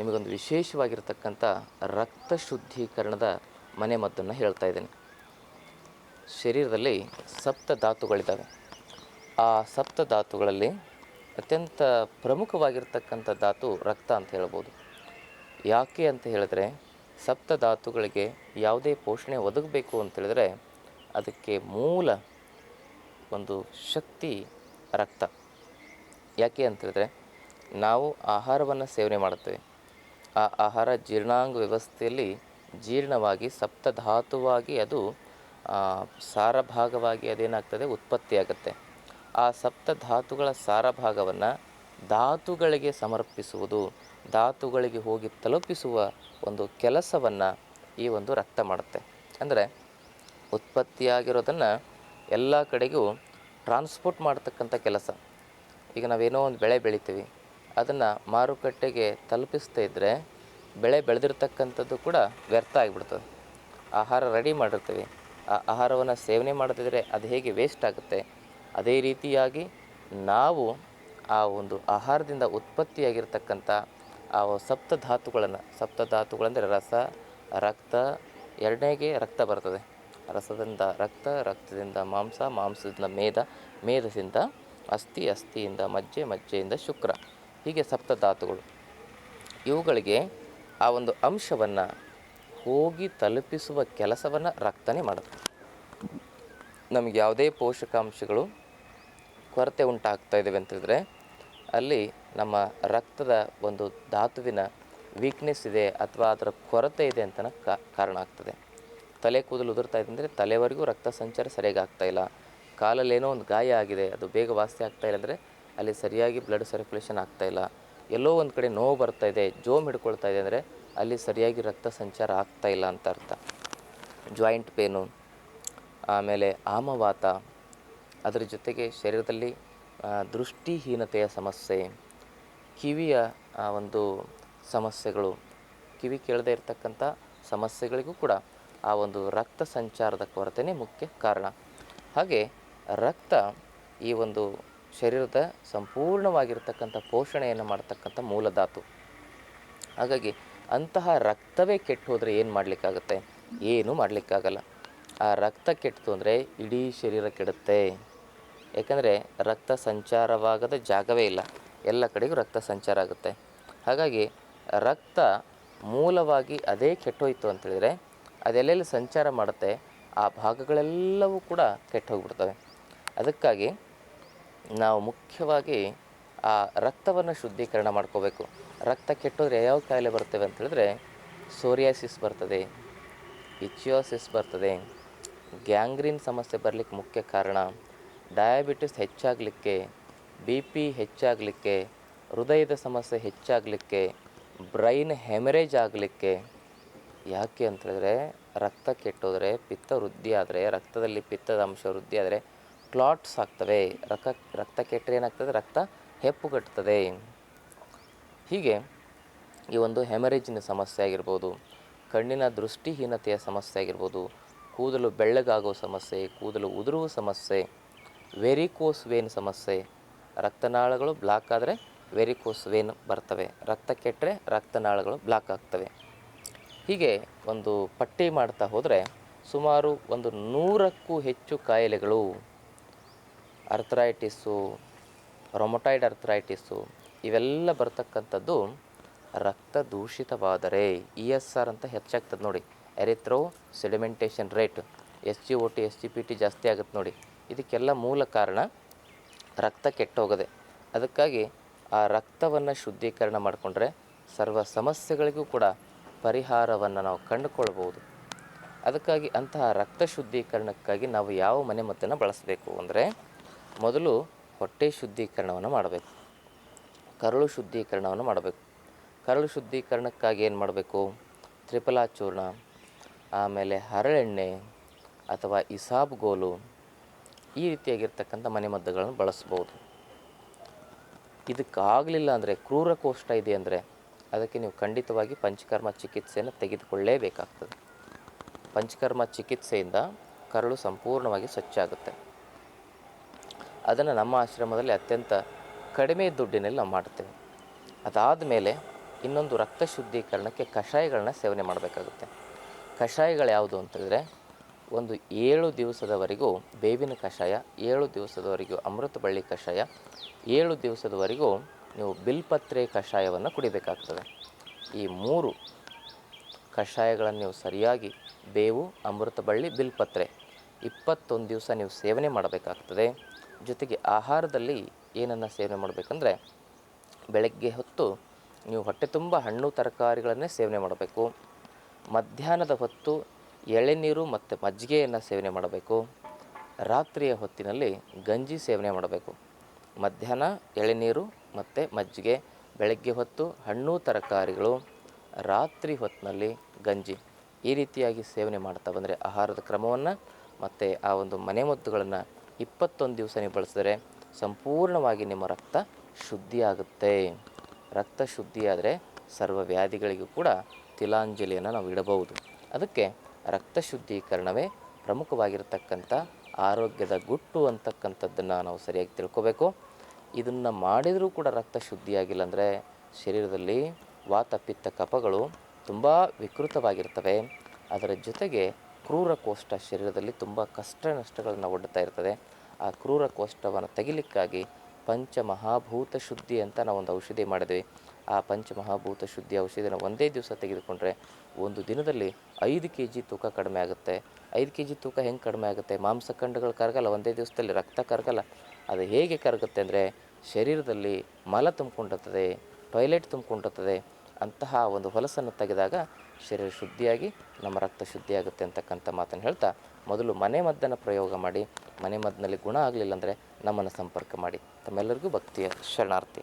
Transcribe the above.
ನಿಮಗೊಂದು ವಿಶೇಷವಾಗಿರ್ತಕ್ಕಂಥ ರಕ್ತ ಶುದ್ಧೀಕರಣದ ಮನೆಮದ್ದನ್ನು ಹೇಳ್ತಾ ಇದ್ದೇನೆ. ಶರೀರದಲ್ಲಿ ಸಪ್ತ ಧಾತುಗಳಿದ್ದಾವೆ. ಆ ಸಪ್ತ ಧಾತುಗಳಲ್ಲಿ ಅತ್ಯಂತ ಪ್ರಮುಖವಾಗಿರ್ತಕ್ಕಂಥ ಧಾತು ರಕ್ತ ಅಂತ ಹೇಳ್ಬೋದು. ಯಾಕೆ ಅಂತ ಹೇಳಿದ್ರೆ ಸಪ್ತ ಧಾತುಗಳಿಗೆ ಯಾವುದೇ ಪೋಷಣೆ ಒದಗಬೇಕು ಅಂತ ಹೇಳಿದ್ರೆ ಅದಕ್ಕೆ ಮೂಲ ಒಂದು ಶಕ್ತಿ ರಕ್ತ. ಯಾಕೆ ಅಂತ ಹೇಳಿದ್ರೆ ನಾವು ಆಹಾರವನ್ನು ಸೇವನೆ ಮಾಡುತ್ತೇವೆ. ಆ ಆಹಾರ ಜೀರ್ಣಾಂಗ ವ್ಯವಸ್ಥೆಯಲ್ಲಿ ಜೀರ್ಣವಾಗಿ, ಸಪ್ತಧಾತುವಾಗಿ ಅದು ಸಾರಭಾಗವಾಗಿ ಅದೇನಾಗ್ತದೆ, ಉತ್ಪತ್ತಿಯಾಗುತ್ತೆ. ಆ ಸಪ್ತಧಾತುಗಳ ಸಾರಭಾಗವನ್ನು ಧಾತುಗಳಿಗೆ ಸಮರ್ಪಿಸುವುದು, ಧಾತುಗಳಿಗೆ ಹೋಗಿ ತಲುಪಿಸುವ ಒಂದು ಕೆಲಸವನ್ನು ಈ ಒಂದು ರಕ್ತ ಮಾಡುತ್ತೆ. ಅಂದರೆ ಉತ್ಪತ್ತಿಯಾಗಿರೋದನ್ನು ಎಲ್ಲ ಕಡೆಗೂ ಟ್ರಾನ್ಸ್ಪೋರ್ಟ್ ಮಾಡ್ತಕ್ಕಂಥ ಕೆಲಸ. ಈಗ ನಾವೇನೋ ಒಂದು ಬೆಳೆ ಬೆಳಿತೀವಿ ಅದನ್ನು ಮಾರುಕಟ್ಟೆಗೆ ತಲುಪಿಸ್ತಾ ಇದ್ದರೆ ಬೆಳೆ ಬೆಳೆದಿರ್ತಕ್ಕಂಥದ್ದು ಕೂಡ ವ್ಯರ್ಥ ಆಗಿಬಿಡ್ತದೆ. ಆಹಾರ ರೆಡಿ ಮಾಡಿರ್ತೀವಿ. ಆ ಆಹಾರವನ್ನು ಸೇವನೆ ಮಾಡದಿದ್ದರೆ ಅದು ಹೇಗೆ ವೇಸ್ಟ್ ಆಗುತ್ತೆ? ಅದೇ ರೀತಿಯಾಗಿ ನಾವು ಆ ಒಂದು ಆಹಾರದಿಂದ ಉತ್ಪತ್ತಿಯಾಗಿರ್ತಕ್ಕಂಥ ಆ ಸಪ್ತ ಧಾತುಗಳನ್ನು, ಸಪ್ತ ಧಾತುಗಳಂದರೆ ರಸ, ರಕ್ತ, ಎರಡನೇಗೆ ರಕ್ತ ಬರ್ತದೆ. ರಸದಿಂದ ರಕ್ತ, ರಕ್ತದಿಂದ ಮಾಂಸ, ಮಾಂಸದಿಂದ ಮೇದ, ಮೇದದಿಂದ ಅಸ್ಥಿ, ಅಸ್ಥಿಯಿಂದ ಮಜ್ಜೆ, ಮಜ್ಜೆಯಿಂದ ಶುಕ್ರ. ಹೀಗೆ ಸಪ್ತ ಧಾತುಗಳು. ಇವುಗಳಿಗೆ ಆ ಒಂದು ಅಂಶವನ್ನು ಹೋಗಿ ತಲುಪಿಸುವ ಕೆಲಸವನ್ನು ರಕ್ತನೇ ಮಾಡುತ್ತೆ. ನಮಗೆ ಯಾವುದೇ ಪೋಷಕಾಂಶಗಳು ಕೊರತೆ ಉಂಟಾಗ್ತಾ ಇದ್ದಾವೆ ಅಂತಂದರೆ ಅಲ್ಲಿ ನಮ್ಮ ರಕ್ತದ ಒಂದು ಧಾತುವಿನ ವೀಕ್ನೆಸ್ ಇದೆ ಅಥವಾ ಅದರ ಕೊರತೆ ಇದೆ ಅಂತ ಕಾರಣ ಆಗ್ತದೆ. ತಲೆ ಕೂದಲು ಉದುರ್ತಾ ಇದೆ ಅಂದರೆ ತಲೆವರೆಗೂ ರಕ್ತ ಸಂಚಾರ ಸರಿಯಾಗಿ ಆಗ್ತಾ ಇಲ್ಲ. ಕಾಲಲ್ಲಿ ಏನೋ ಒಂದು ಗಾಯ ಆಗಿದೆ, ಅದು ಬೇಗ ವಾಸಿ ಆಗ್ತಾ ಇಲ್ಲ ಅಂದರೆ ಅಲ್ಲಿ ಸರಿಯಾಗಿ ಬ್ಲಡ್ ಸರ್ಕ್ಯುಲೇಷನ್ ಆಗ್ತಾಯಿಲ್ಲ ಎಲ್ಲೋ ಒಂದು ಕಡೆ ನೋವು ಬರ್ತಾ ಇದೆ, ಜೋಮ್ ಹಿಡ್ಕೊಳ್ತಾ ಇದೆ ಅಂದರೆ ಅಲ್ಲಿ ಸರಿಯಾಗಿ ರಕ್ತ ಸಂಚಾರ ಆಗ್ತಾ ಇಲ್ಲ ಅಂತ ಅರ್ಥ. ಜಾಯಿಂಟ್ ಪೇನು ಆಮೇಲೆ ಆಮವಾತ, ಅದರ ಜೊತೆಗೆ ಶರೀರದಲ್ಲಿ ದೃಷ್ಟಿಹೀನತೆಯ ಸಮಸ್ಯೆ, ಕಿವಿಯ ಒಂದು ಸಮಸ್ಯೆಗಳು, ಕಿವಿ ಕೇಳದೇ ಇರತಕ್ಕಂಥ ಸಮಸ್ಯೆಗಳಿಗೂ ಕೂಡ ಆ ಒಂದು ರಕ್ತ ಸಂಚಾರದ ಕೊರತೆಯೇ ಮುಖ್ಯ ಕಾರಣ. ಹಾಗೆ ರಕ್ತ ಈ ಒಂದು ಶರೀರದ ಸಂಪೂರ್ಣವಾಗಿರ್ತಕ್ಕಂಥ ಪೋಷಣೆಯನ್ನು ಮಾಡ್ತಕ್ಕಂಥ ಮೂಲಧಾತು. ಹಾಗಾಗಿ ಅಂತಹ ರಕ್ತವೇ ಕೆಟ್ಟು ಹೋದರೆ ಏನು ಮಾಡಲಿಕ್ಕಾಗತ್ತೆ? ಏನೂ ಮಾಡಲಿಕ್ಕಾಗಲ್ಲ. ಆ ರಕ್ತ ಕೆಟ್ಟಿತು ಅಂದರೆ ಇಡೀ ಶರೀರ ಕೆಡುತ್ತೆ. ಯಾಕಂದರೆ ರಕ್ತ ಸಂಚಾರವಾಗದ ಜಾಗವೇ ಇಲ್ಲ. ಎಲ್ಲ ಕಡೆಗೂ ರಕ್ತ ಸಂಚಾರ ಆಗುತ್ತೆ. ಹಾಗಾಗಿ ರಕ್ತ ಮೂಲವಾಗಿ ಅದೇ ಕೆಟ್ಟೋಯ್ತು ಅಂತೇಳಿದರೆ ಅದೆಲ್ಲೆಲ್ಲಿ ಸಂಚಾರ ಮಾಡುತ್ತೆ? ಆ ಭಾಗಗಳೆಲ್ಲವೂ ಕೂಡ ಕೆಟ್ಟು ಹೋಗ್ಬಿಡ್ತವೆ. ಅದಕ್ಕಾಗಿ ನಾವು ಮುಖ್ಯವಾಗಿ ಆ ರಕ್ತವನ್ನು ಶುದ್ಧೀಕರಣ ಮಾಡ್ಕೋಬೇಕು. ರಕ್ತ ಕೆಟ್ಟೋದ್ರೆ ಯಾವ ಕಾಯಿಲೆ ಬರ್ತವೆ ಅಂತ ಹೇಳಿದ್ರೆ ಸೋರಿಯಾಸಿಸ್ ಬರ್ತದೆ, ಇಚಿಯೋಸಿಸ್ ಬರ್ತದೆ, ಗ್ಯಾಂಗ್ರೀನ್ ಸಮಸ್ಯೆ ಬರಲಿಕ್ಕೆ ಮುಖ್ಯ ಕಾರಣ, ಡಯಾಬಿಟಿಸ್ ಹೆಚ್ಚಾಗಲಿಕ್ಕೆ, ಬಿ ಪಿ ಹೆಚ್ಚಾಗಲಿಕ್ಕೆ, ಹೃದಯದ ಸಮಸ್ಯೆ ಹೆಚ್ಚಾಗಲಿಕ್ಕೆ, ಬ್ರೈನ್ ಹೆಮರೇಜ್ ಆಗಲಿಕ್ಕೆ. ಯಾಕೆ ಅಂತ ಹೇಳಿದ್ರೆ ರಕ್ತ ಕೆಟ್ಟೋದ್ರೆ ಪಿತ್ತ ವೃದ್ಧಿ ಆದರೆ ರಕ್ತದಲ್ಲಿ ಪಿತ್ತದ ಅಂಶ ವೃದ್ಧಿ ಆದರೆ ಕ್ಲಾಟ್ಸ್ ಆಗ್ತವೆ. ರಕ್ತ ರಕ್ತ ಕೆಟ್ಟರೆ ಏನಾಗ್ತದೆ? ರಕ್ತ ಹೆಪ್ಪುಗಟ್ಟುತ್ತದೆ ಹೀಗೆ ಈ ಒಂದು ಹೆಮರೇಜಿನ ಸಮಸ್ಯೆ ಆಗಿರ್ಬೋದು, ಕಣ್ಣಿನ ದೃಷ್ಟಿಹೀನತೆಯ ಸಮಸ್ಯೆ ಆಗಿರ್ಬೋದು, ಕೂದಲು ಬೆಳ್ಳಗಾಗೋ ಸಮಸ್ಯೆ, ಕೂದಲು ಉದುರುವ ಸಮಸ್ಯೆ ವೆರಿಕೋಸ್ ವೇನ್ ಸಮಸ್ಯೆ, ರಕ್ತನಾಳಗಳು ಬ್ಲಾಕ್ ಆದರೆ ವೆರಿಕೋಸ್ ವೇನ್ ಬರ್ತವೆ. ರಕ್ತ ಕೆಟ್ಟರೆ ರಕ್ತನಾಳಗಳು ಬ್ಲಾಕ್ ಆಗ್ತವೆ. ಹೀಗೆ ಒಂದು ಪಟ್ಟಿ ಮಾಡ್ತಾ ಹೋದರೆ ಸುಮಾರು ಒಂದು ನೂರಕ್ಕೂ ಹೆಚ್ಚು ಕಾಯಿಲೆಗಳು ಅರ್ಥರೈಟಿಸ್ಸು ರೊಮೊಟೈಡ್ ಅರ್ಥರೈಟಿಸ್ಸು ಇವೆಲ್ಲ ಬರ್ತಕ್ಕಂಥದ್ದು ರಕ್ತ ದೂಷಿತವಾದರೆ ಇ ಎಸ್ ಆರ್ ಅಂತ ಹೆಚ್ಚಾಗ್ತದೆ ನೋಡಿ. Erythro sedimentation rate S G O T S G P T ಜಾಸ್ತಿ ಆಗುತ್ತೆ ನೋಡಿ. ಇದಕ್ಕೆಲ್ಲ ಮೂಲ ಕಾರಣ ರಕ್ತ ಕೆಟ್ಟೋಗದೆ. ಅದಕ್ಕಾಗಿ ಆ ರಕ್ತವನ್ನು ಶುದ್ಧೀಕರಣ ಮಾಡಿಕೊಂಡ್ರೆ ಸರ್ವ ಸಮಸ್ಯೆಗಳಿಗೂ ಕೂಡ ಪರಿಹಾರವನ್ನು ನಾವು ಕಂಡುಕೊಳ್ಬೋದು. ಅದಕ್ಕಾಗಿ ಅಂತಹ ರಕ್ತ ಶುದ್ಧೀಕರಣಕ್ಕಾಗಿ ನಾವು ಯಾವ ಮನೆಮದ್ದನ್ನು ಬಳಸಬೇಕು ಅಂದರೆ ಮೊದಲು ಹೊಟ್ಟೆ ಶುದ್ಧೀಕರಣವನ್ನು ಮಾಡಬೇಕು. ಕರಳು ಶುದ್ಧೀಕರಣವನ್ನು ಮಾಡಬೇಕು. ಕರಳು ಶುದ್ಧೀಕರಣಕ್ಕಾಗಿ ಏನು ಮಾಡಬೇಕು? ತ್ರಿಫಲಾಚೂರ್ಣ, ಆಮೇಲೆ ಹರಳೆಣ್ಣೆ ಅಥವಾ ಇಸಾಬ್ಗೋಲು ಈ ರೀತಿಯಾಗಿರ್ತಕ್ಕಂಥ ಮನೆಮದ್ದುಗಳನ್ನು ಬಳಸ್ಬೋದು. ಇದಕ್ಕಾಗಲಿಲ್ಲ ಅಂದರೆ, ಕ್ರೂರ ಕೋಷ್ಟ ಇದೆ ಅಂದರೆ, ಅದಕ್ಕೆ ನೀವು ಖಂಡಿತವಾಗಿ ಪಂಚಕರ್ಮ ಚಿಕಿತ್ಸೆಯನ್ನು ತೆಗೆದುಕೊಳ್ಳೇಬೇಕಾಗ್ತದೆ. ಪಂಚಕರ್ಮ ಚಿಕಿತ್ಸೆಯಿಂದ ಕರಳು ಸಂಪೂರ್ಣವಾಗಿ ಸ್ವಚ್ಛ ಆಗುತ್ತೆ ಅದನ್ನು ನಮ್ಮ ಆಶ್ರಮದಲ್ಲಿ ಅತ್ಯಂತ ಕಡಿಮೆ ದುಡ್ಡಿನಲ್ಲಿ ನಾವು ಮಾಡ್ತೇವೆ ಅದಾದ ಮೇಲೆ ಇನ್ನೊಂದು ರಕ್ತ ಶುದ್ಧೀಕರಣಕ್ಕೆ ಕಷಾಯಗಳನ್ನ ಸೇವನೆ ಮಾಡಬೇಕಾಗುತ್ತೆ. ಕಷಾಯಗಳು ಯಾವುದು ಅಂತಂದರೆ ಒಂದು ಏಳು ದಿವಸದವರೆಗೂ ಬೇವಿನ ಕಷಾಯ, ಏಳು ದಿವಸದವರೆಗೂ ಅಮೃತ ಬಳ್ಳಿ ಕಷಾಯ, ಏಳು ದಿವಸದವರೆಗೂ ನೀವು ಬಿಲ್ಪತ್ರೆ ಕಷಾಯವನ್ನು ಕುಡಿಬೇಕಾಗ್ತದೆ. ಈ ಮೂರು ಕಷಾಯಗಳನ್ನು ನೀವು ಸರಿಯಾಗಿ ಬೇವು, ಅಮೃತ ಬಳ್ಳಿ, ಬಿಲ್ಪತ್ರೆ ಇಪ್ಪತ್ತೊಂದು ದಿವಸ ನೀವು ಸೇವನೆ ಮಾಡಬೇಕಾಗ್ತದೆ. ಜೊತೆಗೆ ಆಹಾರದಲ್ಲಿ ಏನನ್ನು ಸೇವನೆ ಮಾಡಬೇಕಂದ್ರೆ ಬೆಳಗ್ಗೆ ಹೊತ್ತು ನೀವು ಹೊಟ್ಟೆ ತುಂಬ ಹಣ್ಣು ತರಕಾರಿಗಳನ್ನೇ ಸೇವನೆ ಮಾಡಬೇಕು. ಮಧ್ಯಾಹ್ನದ ಹೊತ್ತು ಎಳೆನೀರು ಮತ್ತು ಮಜ್ಜಿಗೆಯನ್ನು ಸೇವನೆ ಮಾಡಬೇಕು. ರಾತ್ರಿಯ ಹೊತ್ತಿನಲ್ಲಿ ಗಂಜಿ ಸೇವನೆ ಮಾಡಬೇಕು. ಮಧ್ಯಾಹ್ನ ಎಳೆನೀರು ಮತ್ತು ಮಜ್ಜಿಗೆ, ಬೆಳಗ್ಗೆ ಹೊತ್ತು ಹಣ್ಣು ತರಕಾರಿಗಳು, ರಾತ್ರಿ ಹೊತ್ತಿನಲ್ಲಿ ಗಂಜಿ ಈ ರೀತಿಯಾಗಿ ಸೇವನೆ ಮಾಡ್ತಾ ಬಂದರೆ ಆಹಾರದ ಕ್ರಮವನ್ನು ಮತ್ತು ಆ ಒಂದು ಮನೆಮದ್ದುಗಳನ್ನು ಇಪ್ಪತ್ತೊಂದು ದಿವಸ ನೀವು ಬಳಸಿದರೆ ಸಂಪೂರ್ಣವಾಗಿ ನಿಮ್ಮ ರಕ್ತ ಶುದ್ಧಿಯಾಗುತ್ತೆ. ರಕ್ತ ಶುದ್ಧಿಯಾದರೆ ಸರ್ವ ವ್ಯಾಧಿಗಳಿಗೂ ಕೂಡ ತಿಲಾಂಜಲಿಯನ್ನು ನಾವು ಇಡಬಹುದು. ಅದಕ್ಕೆ ರಕ್ತ ಶುದ್ಧೀಕರಣವೇ ಪ್ರಮುಖವಾಗಿರತಕ್ಕಂಥ ಆರೋಗ್ಯದ ಗುಟ್ಟು ಅಂತಕ್ಕಂಥದ್ದನ್ನು ನಾವು ಸರಿಯಾಗಿ ತಿಳ್ಕೊಬೇಕು. ಇದನ್ನು ಮಾಡಿದರೂ ಕೂಡ ರಕ್ತ ಶುದ್ಧಿಯಾಗಿಲ್ಲ ಅಂದರೆ ಶರೀರದಲ್ಲಿ ವಾತ ಪಿತ್ತ ಕಫಗಳು ತುಂಬ ವಿಕೃತವಾಗಿರ್ತವೆ. ಅದರ ಜೊತೆಗೆ ಕ್ರೂರ ಕೋಷ್ಠ ಶರೀರದಲ್ಲಿ ತುಂಬ ಕಷ್ಟ ನಷ್ಟಗಳನ್ನು ಒಡ್ಡುತ್ತಾ ಇರ್ತದೆ. ಆ ಕ್ರೂರ ಕೋಷ್ಠವನ್ನು ತೆಗಿಲಿಕ್ಕಾಗಿ ಪಂಚಮಹಾಭೂತ ಶುದ್ಧಿ ಅಂತ ನಾವು ಒಂದು ಔಷಧಿ ಮಾಡಿದ್ವಿ. ಆ ಪಂಚಮಹಾಭೂತ ಶುದ್ಧಿ ಔಷಧಿನ ಒಂದೇ ದಿವಸ ತೆಗೆದುಕೊಂಡ್ರೆ ಒಂದು ದಿನದಲ್ಲಿ ಐದು ಕೆ ಜಿ ತೂಕ ಕಡಿಮೆ ಆಗುತ್ತೆ. ಐದು ಕೆ ಜಿ ತೂಕ ಹೆಂಗೆ ಕಡಿಮೆ ಆಗುತ್ತೆ? ಮಾಂಸಖಂಡಗಳು ಕರಗಲ್ಲ, ಒಂದೇ ದಿವಸದಲ್ಲಿ ರಕ್ತ ಕರಗಲ್ಲ. ಅದು ಹೇಗೆ ಕರಗುತ್ತೆ ಅಂದರೆ ಶರೀರದಲ್ಲಿ ಮಲ ತುಂಬಿಕೊಂಡಿರ್ತದೆ ಟಾಯ್ಲೆಟ್ ತುಂಬಿಕೊಂಡಿರ್ತದೆ ಅಂತಹ ಒಂದು ಹೊಲಸನ್ನು ತೆಗೆದಾಗ ಶರೀರ ಶುದ್ಧಿಯಾಗಿ, ನಮ್ಮ ರಕ್ತ ಶುದ್ಧಿಯಾಗುತ್ತೆ ಅಂತಕ್ಕಂಥ ಮಾತನ್ನು ಹೇಳ್ತಾ ಮೊದಲು ಮನೆ ಮದ್ದನ್ನು ಪ್ರಯೋಗ ಮಾಡಿ, ಮನೆ ಮದ್ದಿನಲ್ಲಿ ಗುಣ ಆಗಲಿಲ್ಲ ಅಂದರೆ ನಮ್ಮನ್ನು ಸಂಪರ್ಕ ಮಾಡಿ. ತಮ್ಮೆಲ್ಲರಿಗೂ ಭಕ್ತಿಯ ಶರಣಾರ್ಥಿ.